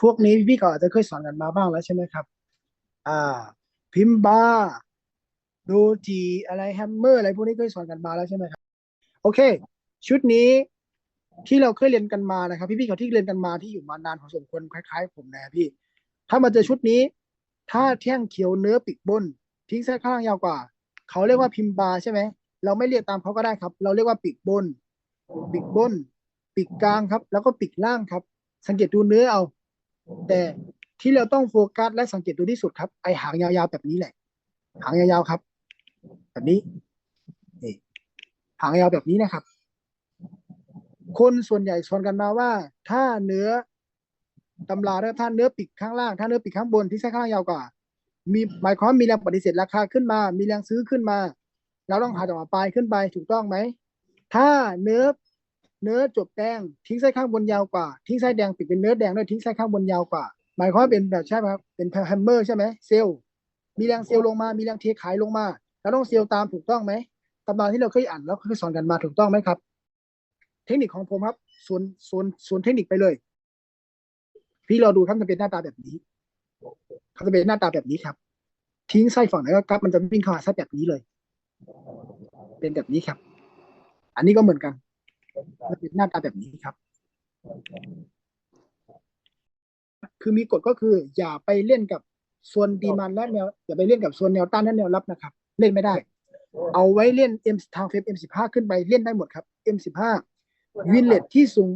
พวกนี้พี่ก็อาจจะเคยสอนกันมาบ้างแล้วใช่ไหมครับ อ่า พิมพ์บาร์โดจีอะไรแฮมเมอร์อะไรพวกนี้เคยสอนกันมาแล้วใช่ไหมครับ โอเค ชุดนี้ที่เราเคยเรียนกันมานะครับ พี่ๆเขาที่เรียนกันมาที่อยู่มานานพอสมควรคล้ายๆ ผมนะพี่ ถ้ามาเจอชุดนี้ ถ้าแท่งเขียวเนื้อปีกบน ทิ้งไส้นข้างล่างยาวกว่า เขาเรียกว่าพิมพ์บาร์ใช่ไหมเราไม่เรียกตามเขาก็ได้ครับ เราเรียกว่าปีกบนปีกบนปีกกลางครับ แล้วก็ปีกล่างครับ สังเกตดูเนื้อเอา แต่ที่เราต้องโฟกัสและสังเกตดูที่สุดครับ ไอหางยาวๆแบบนี้แหละ หางยาวๆครับ แบบนี้นี่หางยาวแบบนี้นะครับ คนส่วนใหญ่สอนกันมาว่า ถ้าเนื้อตำราแล้วถ้าเนื้อปีกข้างล่าง ถ้าเนื้อปีกข้างบนที่ไส้ข้างล่างยาวกว่า มีหมายความมีแรงปฏิเสธราคาขึ้นมา มีแรงซื้อขึ้นมา เราต้องหาจังหวะปลายขึ้นไปถูกต้องไหม ถ้าเนื้อ เนื้อจบแดงทิ้งไส้ข้างบนยาวกว่า ทิ้งไส้แดงปิดเป็นเนื้อแดงด้วยทิ้งไส้ข้างบนยาวกว่า หมายความว่าเป็นแบบใช่ไหมครับเป็นแฮมเมอร์ใช่ไหมเซลล์มีแรงเซลล์ลงมา มีแรงเทขายลงมาเราต้องเซลล์ตามถูกต้องไหมตำราที่เราเคยอ่านแล้วเคยสอนกันมาถูกต้องไหมครับ เทคนิคของผมครับส่วนส่วนส่วนเทคนิคไปเลย พี่เราดูครับมันเป็นหน้าตาแบบนี้เขาจะเป็นหน้าตาแบบนี้ครับ ทิ้งไส้ฝั่งไหนก็กลับมันจะวิ่งเข้าหาไส้แบบนี้เลย เป็นแบบนี้ครับ อันนี้ก็เหมือนกัน มันเป็นหน้าตาแบบนี้ครับ คือมีกฎก็คือ อย่าไปเล่นกับส่วนดีมันและแนวอย่าไปเล่นกับส่วนแนวต้านและแนวรับนะครับ เล่นไม่ได้ เอาไว้เล่น M ทางเฟม M15 ขึ้นไปเล่นได้หมดครับ M15 วินเลทที่สูง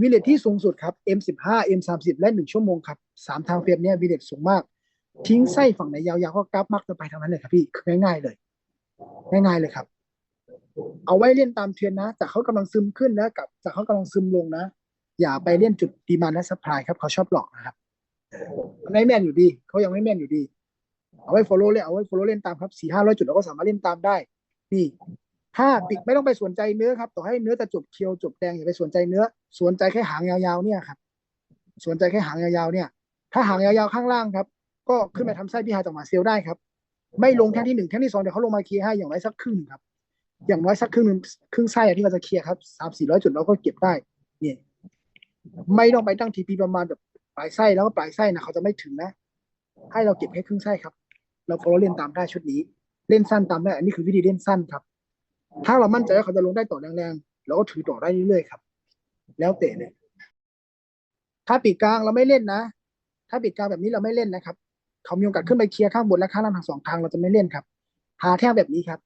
วินเลทที่สูงสุดครับ M15 M30 และหนึ่งชั่วโมงครับสามทางเฟมเนี่ยวินเลทสูงมาก ทิ้งไส้ฝั่งไหนยาวๆก็กราฟมักจะไปทางนั้นเลยครับพี่ง่ายๆเลย ง่ายๆเลยครับ เอาไว้เล่นตามเทรนนะจากเขากำลังซึมขึ้นนะกับจากเขากำลังซึมลงนะ อย่าไปเล่นจุดดีมาและสปายครับเขาชอบหลอกนะครับมันไม่แม่นอยู่ดีเขายังไม่แม่นอยู่ดี เอาไว้ follow เล่นเอาไว้ follow เล่นตามครับสี่ห้าร้อยจุดเราก็สามารถเล่นตามได้ นี่ถ้าปิดไม่ต้องไปสนใจเนื้อครับต่อให้เนื้อจะจบเคียวจบแดงอย่าไปสนใจเนื้อ สนใจแค่หางยาวๆเนี่ยครับ สนใจแค่หางยาวๆเนี่ย ถ้าหางยาวๆข้างล่างครับ ก็ขึ้นไปทำไส้พี่ฮาจากหมาเซลได้ครับ ไม่ลงแท่งที่หนึ่งแท่งที่สองเดี๋ยวเขาลงมาเคียให้อย่างน้อยสักครึ่งครับ อย่างน้อยสักครึ่งหนึ่งครึ่งไส้ที่เราจะเคลียร์ครับสามสี่ร้อยจุดเราก็เก็บได้ เนี่ย ไม่ต้องไปตั้งทีพีประมาณแบบปลายไส้แล้วก็ปลายไส้นะเขาจะไม่ถึงนะ ให้เราเก็บแค่ครึ่งไส้ครับ เราพอเราเล่นตามได้ชุดนี้ เล่นสั้นตามได้ อันนี้คือวิธีเล่นสั้นครับ ถ้าเรามั่นใจว่าเขาจะลงได้ต่อแรงๆเราก็ถือต่อได้เรื่อยๆครับ แล้วเตะเลยถ้าปีกกลางเราไม่เล่นนะ ถ้าปีกกลางแบบนี้เราไม่เล่นนะครับ เขามีโอกาสขึ้นไปเคลียร์ข้างบนและข้างล่างทั้งสองทางเราจะไม่เล่นครับ หาแท่งแบบนี้ครับ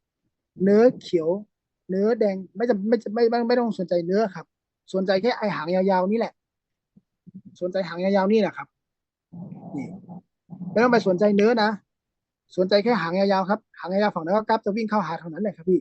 เนื้อเขียว เนื้อแดงไม่จำไม่ไม่ไม่ไม่ต้องสนใจเนื้อครับ สนใจแค่ไอหางยาวๆนี่แหละ สนใจหางยาวๆนี่แหละครับนี่ไม่ต้องไปสนใจเนื้อนะสนใจแค่หางยาวๆครับหางยาวฝั่งนั้นก็กราฟจะวิ่งเข้าหาเท่านั้นแหละครับพี่